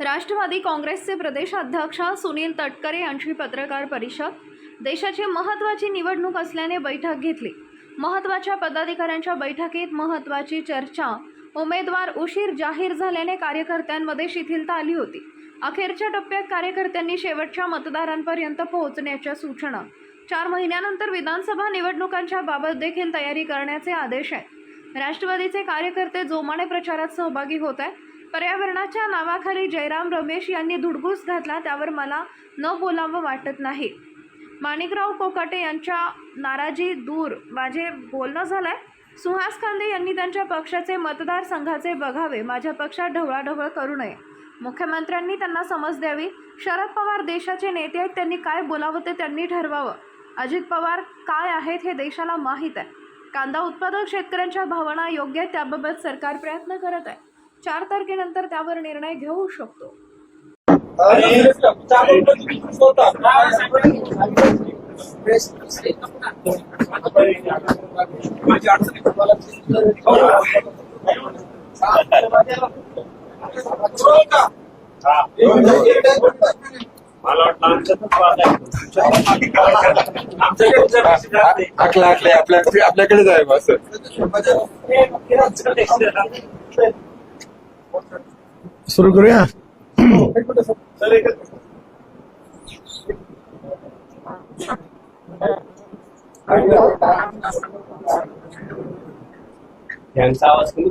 राष्ट्रवादी काँग्रेसचे प्रदेशाध्यक्ष सुनील तटकरे यांची पत्रकार परिषद. देशाची महत्त्वाची निवडणूक असल्याने बैठक घेतली. महत्त्वाच्या पदाधिकाऱ्यांच्या बैठकीत महत्त्वाची चर्चा. उमेदवार उशीर जाहीर झाल्याने कार्यकर्त्यांमध्ये शिथिलता आली होती. अखेरच्या टप्प्यात कार्यकर्त्यांनी शेवटच्या मतदारांपर्यंत पोहोचण्याच्या सूचना. चार महिन्यानंतर विधानसभा निवडणुकांच्या बाबत देखील तयारी करण्याचे आदेश आहेत राष्ट्रवादीचे कार्यकर्ते जोमाने प्रचारात सहभागी होत आहेत. पर्यावरणाच्या नावाखाली जयराम रमेश यांनी धुडगूस घातला त्यावर मला न बोलावं वाटत नाही. माणिकराव कोकाटे यांच्या नाराजी दूर. माझे बोलणं झालंय? सुहास कांदे यांनी त्यांच्या पक्षाचे मतदारसंघाचे बघावे. माझ्या पक्षात ढवळाढवळ करू नये. मुख्यमंत्र्यांनी त्यांना समज द्यावी. शरद पवार देशाचे नेते आहेत त्यांनी काय बोलावं ते त्यांनी ठरवावं. अजित पवार काय आहेत हे देशाला माहीत आहे. कांदा उत्पादक शेतकऱ्यांच्या भावना योग्य आहेत त्याबाबत सरकार प्रयत्न करत आहे. चार तारखेनंतर त्यावर निर्णय घेऊ शकतो मला वाटलं आमच्यातच वाद आहे. आमच्याकडचं सुरू करूया? यांचा आवाज कमी.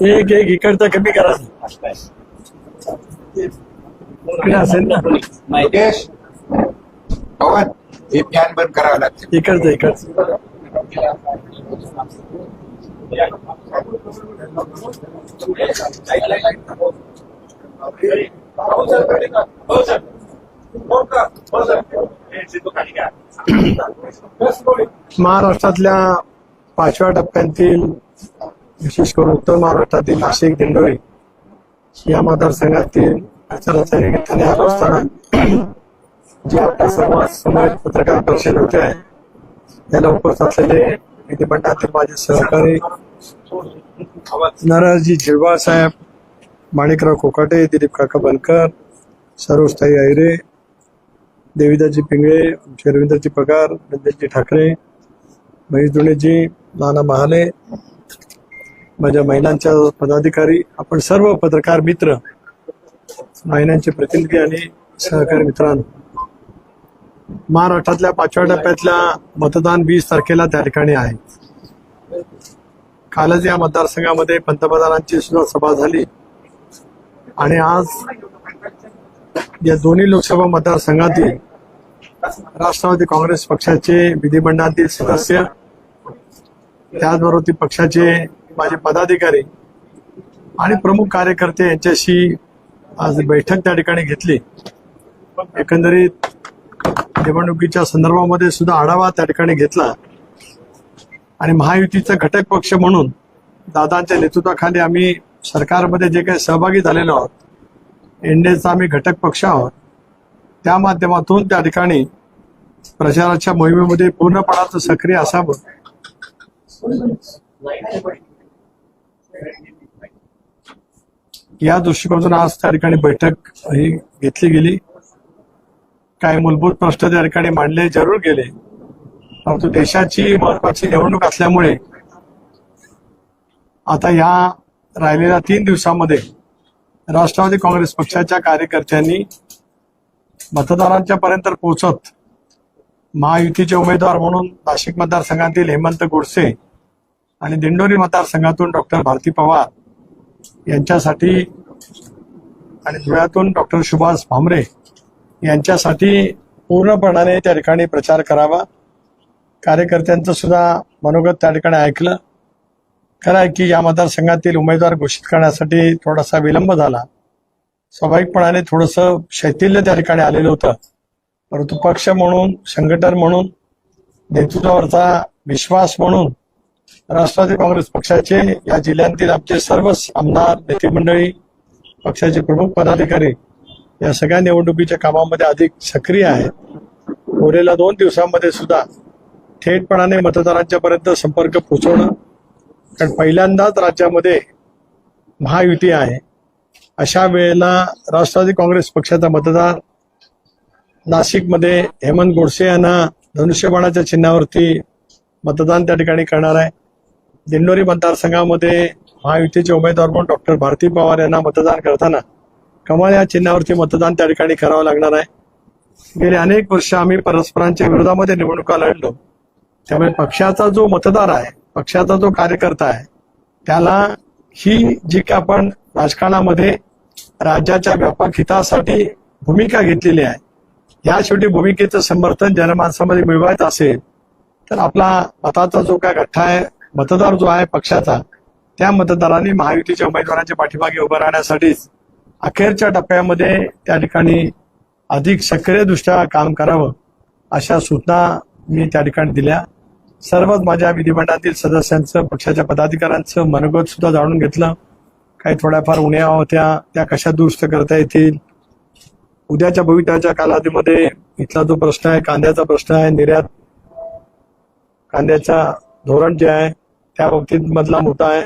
एक एक इकडचा कमी करा. असेल ना. पवन हे फॅन बंद करावं लागतं इकडचं इकडचं सर. सर. का? सर. सिद्धू खाली घ्या. महाराष्ट्रातल्या पाचव्या टप्प्यातील विशेष करून उत्तर महाराष्ट्रातील नाशिक दिंडोरी या मतदारसंघातील प्रचाराच्या निमित्ताने आलो असताना जे आपल्या समाज समाज पत्रकार परिषद होते आहे त्याला उपस्थित असलेले विधिमंडळातील माझे सहकारी नाराजी झिरवाळ साहेब माणिकराव कोकाटे दिलीप काका बनकर सरोजताई आयरे देविदाजी पिंगळे आमचे रवींद्रजी पगार रंजनजी ठाकरे महेश दुणेजी नाना महाले माझ्या महिलांच्या पदाधिकारी आपण सर्व पत्रकार मित्र महिलांचे प्रतिनिधी आणि सहकारी मित्रांनो. महाराष्ट्रातल्या पाचव्या टप्प्यातल्या मतदान वीस तारखेला त्या ठिकाणी आहे. कालच या मतदारसंघामध्ये पंतप्रधानांची सुद्धा सभा झाली. आणि आज या दोन्ही लोकसभा मतदारसंघातील राष्ट्रवादी काँग्रेस पक्षाचे विधिमंडळातील सदस्य त्याचबरोबर ती पक्षाचे माझे पदाधिकारी आणि प्रमुख कार्यकर्ते यांच्याशी आज बैठक त्या ठिकाणी घेतली. एकंदरीत निवडणुकीच्या संदर्भामध्ये सुद्धा आढावा त्या ठिकाणी घेतला. आणि महायुतीचा घटक पक्ष म्हणून दादांच्या नेतृत्वाखाली आम्ही सरकारमध्ये जे काही सहभागी झालेलो आहोत एनडीएचा आम्ही घटक पक्ष आहोत त्या माध्यमातून त्या ठिकाणी प्रचाराच्या मोहिमेमध्ये पूर्णपणाचं सक्रिय असावं. या दृष्टिकोनातून आज त्या ठिकाणी बैठक ही घेतली गेली. काही मूलभूत प्रश्न त्या ठिकाणी मांडले जरूर गेले. परंतु देशाची महत्वाची निवडणूक असल्यामुळे आता या राहिलेल्या तीन दिवसामध्ये राष्ट्रवादी काँग्रेस पक्षाच्या कार्यकर्त्यांनी मतदारांच्या पर्यंत पोहोचत महायुतीचे उमेदवार म्हणून नाशिक मतदारसंघातील हेमंत गोडसे आणि दिंडोरी मतदारसंघातून डॉक्टर भारती पवार यांच्यासाठी आणि धुळ्यातून डॉक्टर सुभाष भामरे यांच्यासाठी पूर्णपणाने त्या ठिकाणी प्रचार करावा. कार्यकर्त्यांचं सुद्धा मनोगत त्या ठिकाणी ऐकलं. खरं आहे की या मतदारसंघातील उमेदवार घोषित करण्यासाठी थोडासा विलंब झाला. स्वाभाविकपणाने थोडंसं शैथिल्य त्या ठिकाणी आलेलं होतं. परंतु पक्ष म्हणून संघटन म्हणून नेतृत्वावरचा विश्वास म्हणून राष्ट्रवादी काँग्रेस पक्षाचे या जिल्ह्यातील आमचे सर्व आमदार नेते मंडळी पक्षाचे प्रमुख पदाधिकारी या सगळ्या निवडणुकीच्या कामामध्ये अधिक सक्रिय आहेत उरलेल्या दोन दिवसांमध्ये सुद्धा थेटपणाने मतदारांच्यापर्यंत संपर्क पोहोचवणं कारण पहिल्यांदाच राज्यामध्ये महायुती आहे. अशा वेळेला राष्ट्रवादी काँग्रेस पक्षाचा मतदार नाशिकमध्ये हेमंत गोडसे यांना धनुष्यबाणाच्या चिन्हावरती मतदान त्या ठिकाणी करणार आहे. दिंडोरी मतदारसंघामध्ये महायुतीचे उमेदवार म्हणून डॉक्टर भारती पवार यांना मतदान करताना कमळ या चिन्हावरती मतदान त्या ठिकाणी करावं लागणार आहे. गेले अनेक वर्ष आम्ही परस्परांच्या विरोधामध्ये निवडणुका लढलो. त्यामुळे पक्षाचा जो मतदार आहे पक्षाचा जो कार्यकर्ता आहे त्याला ही जी का आपण राजकारणामध्ये राज्याच्या व्यापक हितासाठी भूमिका घेतलेली आहे या शेवटी भूमिकेचं समर्थन जनमानसामध्ये मिळवायचं असेल तर आपला मताचा जो काय गठ्ठा आहे मतदार जो आहे पक्षाचा त्या मतदारांनी महायुतीच्या उमेदवारांच्या पाठीमागे उभं राहण्यासाठीच अखेरच्या टप्प्यामध्ये त्या ठिकाणी अधिक सक्रियदृष्ट्या काम करावं अशा सूचना मी त्या ठिकाणी दिल्या. सर्वच माझ्या विधिमंडळातील सदस्यांचं पक्षाच्या पदाधिकाऱ्यांचं मनोगत सुद्धा जाणून घेतलं. काही थोड्याफार उण्या होत्या त्या कशा दुरुस्त करता येतील? उद्याच्या भविष्याच्या कालावधीमध्ये इथला जो प्रश्न आहे कांद्याचा प्रश्न आहे निर्यात कांद्याचा धोरण जे आहे त्या बाबतीत मधला मुद्दा आहे.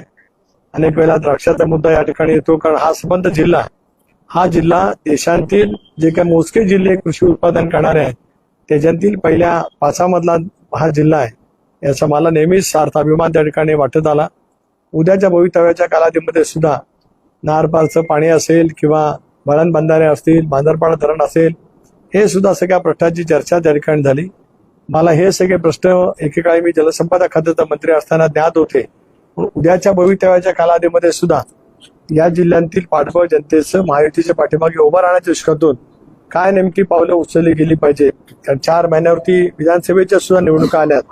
अनेक वेळेला द्राक्षाचा मुद्दा या ठिकाणी येतो कारण हा संबंध जिल्हा आहे. हा जिल्हा देशातील जे काही मोजके जिल्हे कृषी उत्पादन करणारे आहेत त्याच्यातील पहिल्या पाचामधला हा जिल्हा आहे. याचा मला नेहमीच सार्थ अभिमान त्या ठिकाणी वाटत आला. उद्याच्या भवितव्याच्या कालावधीमध्ये सुद्धा नारपारचं पाणी असेल किंवा वळण बंधारे असतील बांधरपाडा धरण असेल हे सुद्धा सगळ्या प्रश्नाची चर्चा त्या ठिकाणी झाली. मला हे सगळे प्रश्न एकेकाळी मी जलसंपदा खात्याचा मंत्री असताना ज्ञात होते. पण उद्याच्या भवितव्याच्या कालावधीमध्ये सुद्धा या जिल्ह्यातील पाठबळ जनतेचं महायुतीच्या पाठीमागे उभं राहण्याच्या दृष्टीतून काय नेमकी पावलं उचलली गेली पाहिजे? कारण चार महिन्यावरती विधानसभेच्या सुद्धा निवडणुका आल्यात.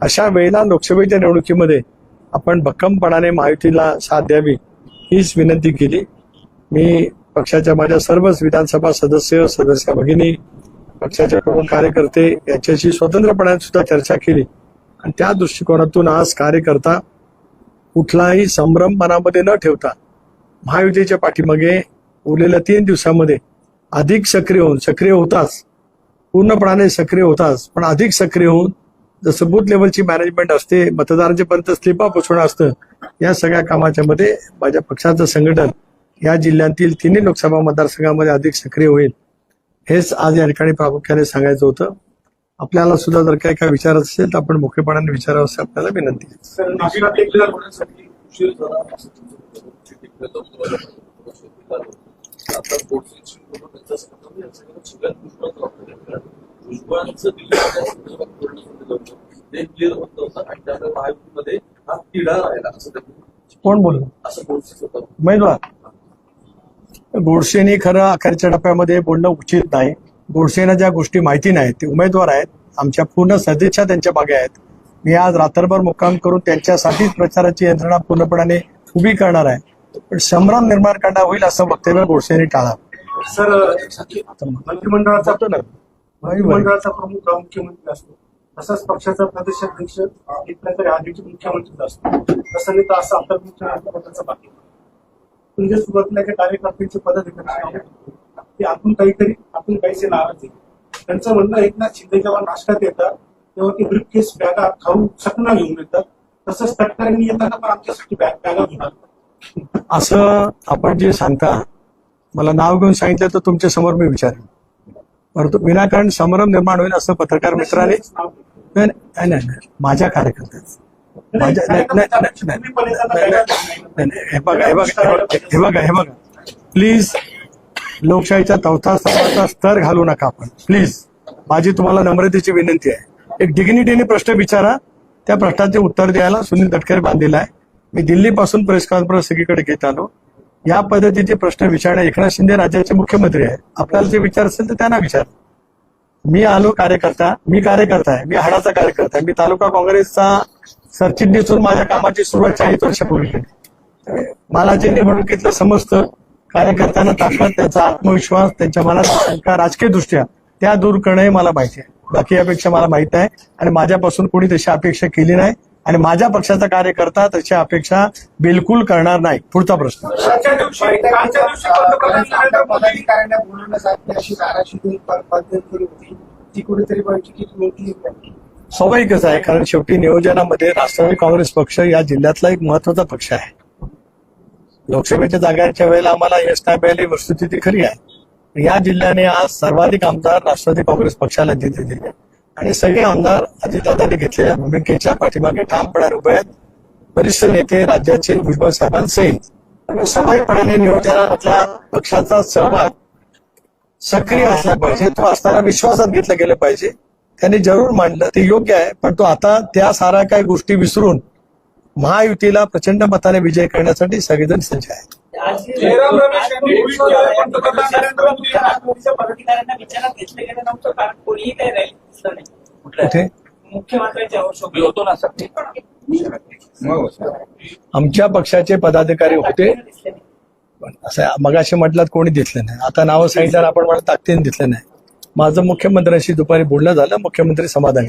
अशा वेळेला लोकसभेच्या निवडणुकीमध्ये आपण भक्कमपणाने महायुतीला साथ द्यावी हीच विनंती केली. मी पक्षाच्या माझ्या सर्वच विधानसभा सदस्य सदस्य भगिनी पक्षाचे प्रमुख कार्यकर्ते यांच्याशी स्वतंत्रपणाने सुद्धा चर्चा केली. आणि त्या दृष्टिकोनातून आज कार्यकर्ता कुठलाही संभ्रम मनामध्ये न ठेवता महायुतीच्या पाठीमागे उरलेल्या तीन दिवसामध्ये अधिक सक्रिय होऊन सक्रिय होताच. पूर्णपणाने सक्रिय होताच. पण अधिक सक्रिय होऊन जसं बूथ लेवलची मॅनेजमेंट असते मतदारांच्यापर्यंत स्लिपा पोचवणं असतं या सगळ्या कामाच्या मध्ये माझ्या पक्षाचं संघटन या जिल्ह्यातील तिन्ही लोकसभा मतदारसंघामध्ये अधिक सक्रिय होईल. हेच आज या ठिकाणी प्रामुख्याने सांगायचं होतं. आपल्याला सुद्धा जर काही काय विचारत असेल तर आपण मोठेपणाने विचारावं असं आपल्याला विनंती उशीर झाला आता सगळ्यात दिल्लीमध्ये झालेलं होतं. ते क्लिअर होत नव्हतं. आणि त्यामुळे महायुतीमध्ये हा तिढा राहिला. असं कोण बोललं? असं बोलतच होतं उमेदवार. गोडसेनी खरं अखेरच्या टप्प्यामध्ये बोलणं उचित नाही. गोडसेना ज्या गोष्टी माहिती नाहीत ते उमेदवार आहेत. आमच्या पूर्ण सदिच्छा त्यांच्या मागे आहेत. मी आज रात्रभर मुक्काम करून त्यांच्यासाठीच प्रचाराची यंत्रणा पूर्णपणाने उभी करणार आहे. पण संभ्रम निर्माण करणार होईल असं वक्तव्य गोडसेने टाळा सर मंत्रिमंडळाचा मंत्रिमंडळाचा प्रमुख मुख्यमंत्री असतो. तसंच पक्षाचा प्रदेशाध्यक्ष एक प्रकारे आधीचे मुख्यमंत्री असतो तसं नाही तर असं आपल्या मुख्यमंत्री पदाचा बाकी म्हणजे सुरुवातीला काही कार्यकर्त्यांचे पदाधिकारी ते आपण काहीतरी आपण काहीसे नाराज आहे त्यांचं म्हणणं एकनाथ शिंदे जेव्हा नाशकात येतात तेव्हा ते ब्रीफ केस बॅगा खाऊ सकना घेऊन येतात तसंच तटकऱ्यांनी येताना पण आमच्यासाठी बॅग बॅगा घेऊन आले. असं आपण जे सांगता मला नाव घेऊन सांगितलं तर तुमच्यासमोर मी विचारेन. परंतु विनाकारण संभ्रम निर्माण होईल असं पत्रकार मित्राने नाही नाही. माझ्या कार्यकर्त्याचं. हे बघा हे बघा हे बघा, हे बघा हे बघा. प्लीज लोकशाहीच्या चौथा स्तराचा स्तर घालू नका आपण. प्लीज माझी तुम्हाला नम्रतेची विनंती आहे. एक डिग्निटीने प्रश्न विचारा. त्या प्रश्नाचे उत्तर द्यायला सुनील तटकरे बांधलेला आहे. मी दिल्लीपासून प्रेस कॉन्फरन्स सगळीकडे घेत आलो. या पद्धतीचे प्रश्न विचारणे एकनाथ शिंदे राज्याचे मुख्यमंत्री आहे आपल्याला जे विचार असेल तर त्यांना विचार. मी आलो कार्यकर्ता मी कार्यकर्ता आहे. मी हाडाचा कार्यकर्ता आहे. मी तालुका काँग्रेसचा सरचिटणीसून माझ्या कामाची सुरुवात चाळीस वर्षापूर्वी केली. मला जे निवडणुकीतलं समजतं कार्यकर्त्यांना ताकद त्यांचा आत्मविश्वास त्यांच्या मनात शंका राजकीय दृष्ट्या त्या दूर करणे मला माहिती आहे. बाकी यापेक्षा मला माहीत आहे. आणि माझ्यापासून कोणी तशी अपेक्षा केली नाही. आणि माझ्या पक्षाचा कार्यकर्ता तशी अपेक्षा बिलकुल करणार नाही. पुढचा प्रश्न. नाही. स्वाभाविकच आहे कारण शेवटी नियोजनामध्ये राष्ट्रवादी काँग्रेस पक्ष या जिल्ह्यातला एक महत्त्वाचा पक्ष आहे. लोकसभेच्या जागांच्या वेळेला आम्हाला यश नाही मिळाली वस्तुस्थिती खरी आहे. या जिल्ह्याने आज सर्वाधिक आमदार राष्ट्रवादी काँग्रेस पक्षाला दिले दिले आणि सगळे आमदार अजितदादांनी घेतलेल्या भूमिकेच्या पाठीमागे ठामपणे उभे आहेत. वरिष्ठ नेते राज्याचे भुजबळ साहेबांसहित आणि स्वाभाविकपणे पक्षाचा सहभाग सक्रिय असला पाहिजे तो असताना विश्वासात घेतलं गेलं पाहिजे. त्यांनी जरूर मांडलं ते योग्य आहे पण तो आता त्या साऱ्या काही गोष्टी विसरून महायुतीला प्रचंड मताने विजय करण्यासाठी सगळेजण सज्ज आहेत. जयराम रमेश यांनी ट्विट केलं, पंतप्रधान नरेंद्र मोदी यांना राष्ट्रवादीच्या पदाधिकाऱ्यांना विचारात घेतलं गेलं नव्हतं? कारण कोणीही काही रॅली दिसलं नाही. कुठे? मुख्यमंत्र्यांच्या मी वर्षोपी होतो ना सर. मग आमच्या पक्षाचे पदाधिकारी होते. असं मगाशी म्हटलं कोणी दिसलं नाही. आता नावं सांगितलं आपण मला ताकदीने दिसलं नाही. माझं मुख्यमंत्र्यांशी दुपारी बोलणं झालं मुख्यमंत्री समाधानी.